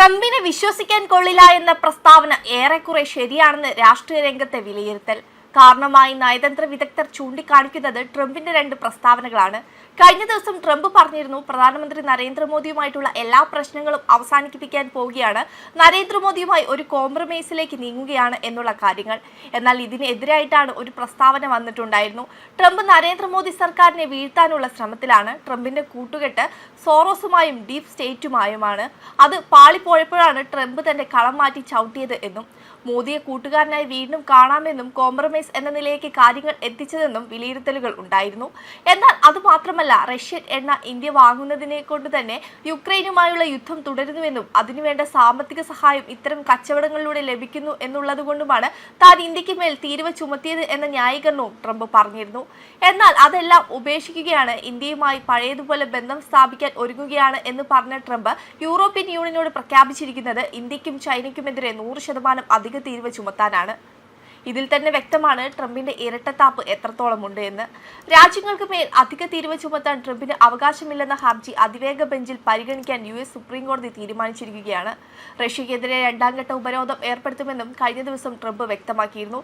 ട്രംപിനെ വിശ്വസിക്കാൻ കൊള്ളില്ല എന്ന പ്രസ്താവന ഏറെക്കുറെ ശരിയാണെന്ന് രാഷ്ട്രീയ രംഗത്തെ വിലയിരുത്തൽ. കാരണമായി നയതന്ത്ര വിദഗ്ധർ ചൂണ്ടിക്കാണിക്കുന്നത് ട്രംപിന്റെ രണ്ട് പ്രസ്താവനകളാണ്. കഴിഞ്ഞ ദിവസം ട്രംപ് പറഞ്ഞിരുന്നു പ്രധാനമന്ത്രി നരേന്ദ്രമോദിയുമായിട്ടുള്ള എല്ലാ പ്രശ്നങ്ങളും അവസാനിപ്പിക്കാൻ പോവുകയാണ്. നരേന്ദ്രമോദിയുമായി ഒരു കോംപ്രമൈസിലേക്ക് നീങ്ങുകയാണ് എന്നുള്ള കാര്യങ്ങൾ. എന്നാൽ ഇതിനെതിരായിട്ടാണ് ഒരു പ്രസ്താവന വന്നിട്ടുണ്ടായിരുന്നു. ട്രംപ് നരേന്ദ്രമോദി സർക്കാരിനെ വീഴ്ത്താനുള്ള ശ്രമത്തിലാണ്. ട്രംപിന്റെ കൂട്ടുകെട്ട് സോറോസുമായും ഡീപ് സ്റ്റേറ്റുമായുമാണ്. അത് പാളിപ്പോയപ്പോഴാണ് ട്രംപ് തന്റെ കളം മാറ്റി ചവിട്ടിയത് എന്നും മോദിയെ കൂട്ടുകാരനായി വീണ്ടും കാണാമെന്നും കോംപ്രമൈസ് എന്ന നിലയിലേക്ക് കാര്യങ്ങൾ എത്തിച്ചതെന്നും വിലയിരുത്തലുകൾ ഉണ്ടായിരുന്നു. എന്നാൽ അതുമാത്രമല്ല റഷ്യൻ എണ്ണ ഇന്ത്യ വാങ്ങുന്നതിനെ കൊണ്ട് തന്നെ യുക്രൈനുമായുള്ള യുദ്ധം തുടരുന്നുവെന്നും അതിനുവേണ്ട സാമ്പത്തിക സഹായം ഇത്തരം കച്ചവടങ്ങളിലൂടെ ലഭിക്കുന്നു എന്നുള്ളത് കൊണ്ടുമാണ് താൻ ഇന്ത്യയ്ക്ക് മേൽ തീരുവ ചുമത്തിയത് എന്ന ന്യായീകരണവും ട്രംപ് പറഞ്ഞിരുന്നു. എന്നാൽ അതെല്ലാം ഉപേക്ഷിക്കുകയാണ് ഇന്ത്യയുമായി പഴയതുപോലെ ബന്ധം സ്ഥാപിക്കാൻ ഒരുങ്ങുകയാണ് എന്ന് പറഞ്ഞ ട്രംപ് യൂറോപ്യൻ യൂണിയനോട് പ്രഖ്യാപിച്ചിരിക്കുന്നത് ഇന്ത്യക്കും ചൈനയ്ക്കുമെതിരെ നൂറ് ശതമാനം അധിക തീരുവ ചുമത്താനാണ്. ഇതിൽ തന്നെ വ്യക്തമാണ് ട്രംപിന്റെ ഇരട്ടത്താപ്പ് എത്രത്തോളം ഉണ്ട് എന്ന്. രാജ്യങ്ങൾക്ക് മേൽ അധിക തീരുവ ചുമത്താൻ ട്രംപിന് അവകാശമില്ലെന്ന ഹർജി അതിവേഗ ബെഞ്ചിൽ പരിഗണിക്കാൻ യു എസ് സുപ്രീം കോടതി തീരുമാനിച്ചിരിക്കുകയാണ്. റഷ്യക്കെതിരെ രണ്ടാം ഘട്ട ഉപരോധം ഏർപ്പെടുത്തുമെന്നും കഴിഞ്ഞ ദിവസം ട്രംപ് വ്യക്തമാക്കിയിരുന്നു.